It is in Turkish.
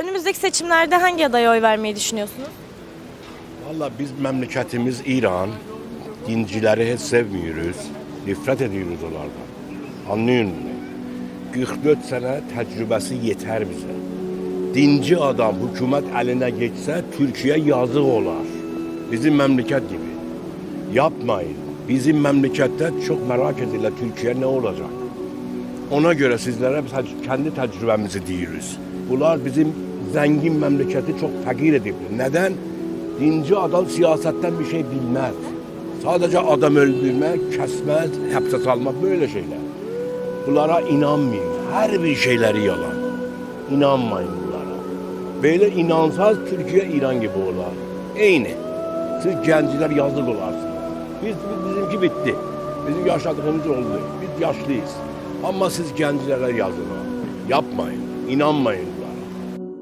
Önümüzdeki seçimlerde hangi adaya oy vermeyi düşünüyorsunuz? Valla biz memleketimiz İran. Dincileri hiç sevmiyoruz. Nefret ediyoruz onlardan. Anlıyorsun beni? 44 sene tecrübesi yeter bize. Dinci adam hükümet eline geçse Türkiye yazık olar. Bizim memleket gibi. Yapmayın. Bizim memlekette çok merak edilir Türkiye ne olacak. Ona göre sizlere biz kendi tecrübemizi diyoruz. Bunlar bizim zengin memleketi çok fakir edip. Neden? Dinci adam siyasetten bir şey bilmez. Sadece adam öldürmek, kesmez, hapse salmak böyle şeyler. Bunlara inanmayın. Her bir şeyleri yalan. İnanmayın bunlara. Böyle inansaz Türkiye İran gibi olar. Eyni. Siz gençler yazık olarsınız. Biz- bizimki bitti. Bizim yaşadığımız oldu. Biz yaşlıyız. Ama siz gençlere yazın. Yapmayın. inanmayın.